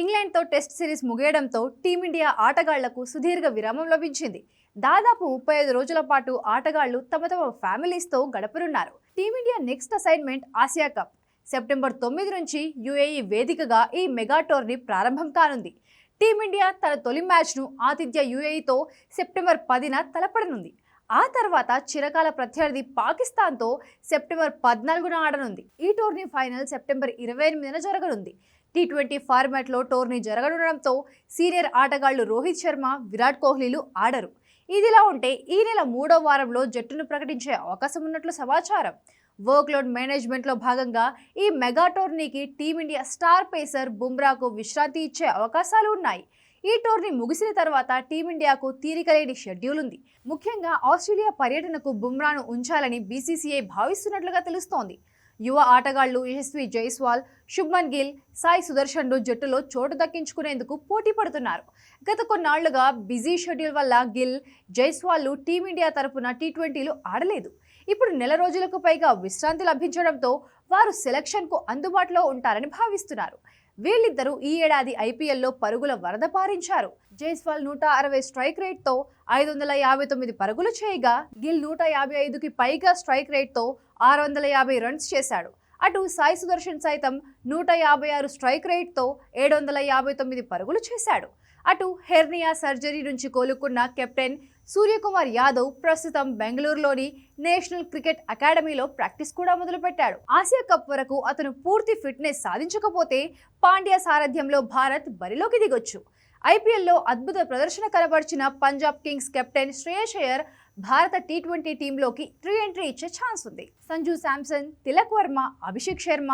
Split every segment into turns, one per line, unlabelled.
ఇంగ్లాండ్తో test series ముగియడంతో team India ఆటగాళ్ళకు సుదీర్ఘ విరామం లభించింది. దాదాపు ముప్పై ఐదు రోజుల పాటు ఆటగాళ్ళు తమ తమ ఫ్యామిలీస్తో గడపనున్నారు. Team India next assignment Asia cup. September తొమ్మిది నుంచి యుఏఈ వేదికగా ఈ మెగా టోర్నీ ప్రారంభం కానుంది. టీమిండియా తన తొలి మ్యాచ్ను ఆతిథ్య యుఏఈతో సెప్టెంబర్ పదిన తలపడనుంది. ఆ తర్వాత చిరకాల ప్రత్యర్థి పాకిస్తాన్తో సెప్టెంబర్ పద్నాలుగున ఆడనుంది. ఈ టోర్నీ ఫైనల్ సెప్టెంబర్ ఇరవై ఎనిమిదిన జరగనుంది. టీ ట్వంటీ ఫార్మాట్లో టోర్నీ జరగనుండడంతో సీనియర్ ఆటగాళ్ళు రోహిత్ శర్మ విరాట్ కోహ్లీలు ఆడరు. ఇదిలా ఉంటే ఈ నెల మూడో వారంలో జట్టును ప్రకటించే అవకాశం ఉన్నట్లు సమాచారం. వర్క్లోడ్ మేనేజ్మెంట్లో భాగంగా ఈ మెగా టోర్నీకి టీమిండియా స్టార్ పేసర్ బుమ్రాకు విశ్రాంతి ఇచ్చే అవకాశాలు ఉన్నాయి. ఈ టోర్నీ ముగిసిన తర్వాత టీమిండియాకు తీరికలేని షెడ్యూల్ ఉంది. ముఖ్యంగా ఆస్ట్రేలియా పర్యటనకు బుమ్రాను ఉంచాలని బీసీసీఐ భావిస్తున్నట్లుగా తెలుస్తోంది. యువ ఆటగాళ్ళు యశస్వి జైస్వాల్ శుభ్మన్ గిల్ సాయి సుదర్శన్లు జట్టులో చోటు దక్కించుకునేందుకు పోటీ పడుతున్నారు. గత కొన్నాళ్ళుగా బిజీ షెడ్యూల్ వల్ల గిల్ జైస్వాల్లు టీమిండియా తరపున టీ ట్వంటీలు ఆడలేదు. ఇప్పుడు నెల రోజులకు పైగా విశ్రాంతి లభించడంతో వారు సెలక్షన్కు అందుబాటులో ఉంటారని భావిస్తున్నారు. వీళ్ళిద్దరూ ఈ ఏడాది ఐపీఎల్లో పరుగుల వరద పారించారు. జైస్వాల్ నూట అరవై స్ట్రైక్ రేట్తో ఐదు వందల యాభై తొమ్మిది పరుగులు చేయగా గిల్ నూట యాభై ఐదుకి పైగా స్ట్రైక్ రేట్తో ఆరు వందల యాభై రన్స్ చేశాడు. అటు సాయి సుదర్శన్ సైతం నూట యాభై ఆరు స్ట్రైక్ రేట్తో ఏడు వందల యాభై తొమ్మిది పరుగులు చేశాడు. అటు హెర్నియా సర్జరీ నుంచి కోలుకున్న కెప్టెన్ సూర్యకుమార్ యాదవ్ ప్రస్తుతం బెంగళూరులోని నేషనల్ క్రికెట్ అకాడమీలో ప్రాక్టీస్ కూడా మొదలుపెట్టాడు. ఆసియా కప్ వరకు అతను పూర్తి ఫిట్నెస్ సాధించకపోతే పాండ్యా సారథ్యంలో భారత్ బరిలోకి దిగొచ్చు. ఐపీఎల్లో అద్భుత ప్రదర్శన కనబర్చిన పంజాబ్ కింగ్స్ కెప్టెన్ శ్రేయస్ అయ్యర్ భారత టీ ట్వంటీ టీంలోకి త్రీ ఎంట్రీ ఇచ్చే ఛాన్స్ ఉంది. సంజు శాంసన్ తిలక్ వర్మ అభిషేక్ శర్మ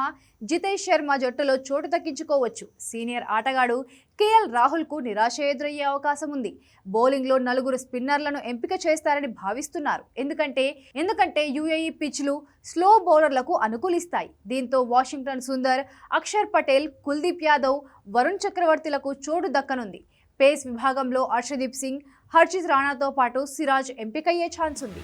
జితేష్ శర్మ జట్టులో చోటు దక్కించుకోవచ్చు. సీనియర్ ఆటగాడు కేఎల్ రాహుల్కు నిరాశ ఎదురయ్యే అవకాశం ఉంది. బౌలింగ్లో నలుగురు స్పిన్నర్లను ఎంపిక చేస్తారని భావిస్తున్నారు. ఎందుకంటే ఎందుకంటే యుఏఈ పిచ్లు స్లో బౌలర్లకు అనుకూలిస్తాయి. దీంతో వాషింగ్టన్ సుందర్ అక్షర్ పటేల్ కుల్దీప్ యాదవ్ వరుణ్ చక్రవర్తిలకు చోటు దక్కనుంది. పేస్ విభాగంలో అర్షదీప్ సింగ్ హర్షిత్ రాణాతో పాటు సిరాజ్ ఎంపికయ్యే ఛాన్స్ ఉంది.